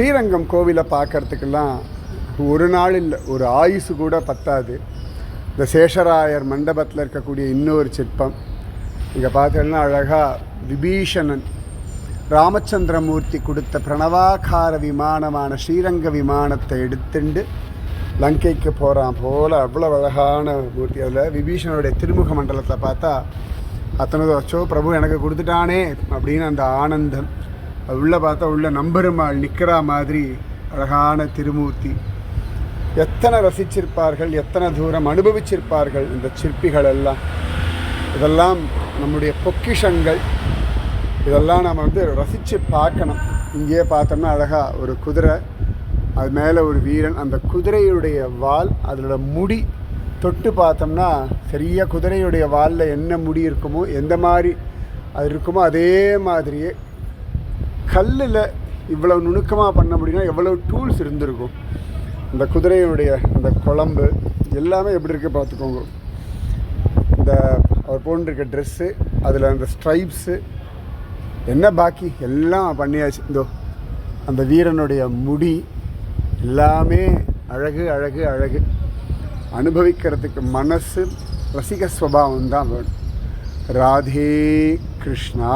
ஸ்ரீரங்கம் கோவிலை பார்க்கறதுக்கெல்லாம் ஒரு நாள் இல்லை ஒரு ஆயுசு கூட பத்தாது. இந்த சேஷராயர் மண்டபத்தில் இருக்கக்கூடிய இன்னொரு சிற்பம். இங்கே பார்த்தீங்கன்னா அழகாக விபீஷணன் ராமச்சந்திரமூர்த்தி கொடுத்த பிரணவாகார விமானமான ஸ்ரீரங்க விமானத்தை எடுத்துண்டு லங்கைக்கு போகிறான் போல் அவ்வளோ அழகான மூர்த்தி. அதில் விபீஷணனுடைய திருமுக மண்டலத்தில் பார்த்தா அத்தனை வச்சோ பிரபு எனக்கு கொடுத்துட்டானே அப்படின்னு அந்த ஆனந்தம். அது உள்ளே பார்த்தா உள்ள நம்பெருமாள் நிற்கிற மாதிரி அழகான திருமூர்த்தி. எத்தனை ரசிச்சிருப்பார்கள் எத்தனை தூரம் அனுபவிச்சிருப்பார்கள் இந்த சிற்பிகள் எல்லாம். இதெல்லாம் நம்முடைய பொக்கிஷங்கள். இதெல்லாம் நம்ம வந்து ரசித்து பார்க்கணும். இங்கேயே பார்த்தோம்னா அழகாக ஒரு குதிரை அது மேலே ஒரு வீரன். அந்த குதிரையுடைய வால் அதோட முடி தொட்டு பார்த்தோம்னா சரியாக குதிரையுடைய வாலில் என்ன முடி இருக்குமோ எந்த மாதிரி அது இருக்குமோ அதே மாதிரியே கல்லில் இவ்வளவு நுணுக்கமாக பண்ண முடியும்னா எவ்வளோ டூல்ஸ் இருந்திருக்கும். இந்த குதிரையுடைய அந்த குழம்பு எல்லாமே எப்படி இருக்குது பார்த்துக்கோங்க. இந்த அவர் போட்டிருக்க ட்ரெஸ்ஸு அதில் அந்த ஸ்ட்ரைப்ஸு என்ன பாக்கி? எல்லாம் பண்ணியாச்சு. இந்தோ அந்த வீரனுடைய முடி எல்லாமே அழகு அழகு அழகு. அனுபவிக்கிறதுக்கு மனசு ரசிக ஸ்வபாவம் தான் வேணும். ராதே கிருஷ்ணா.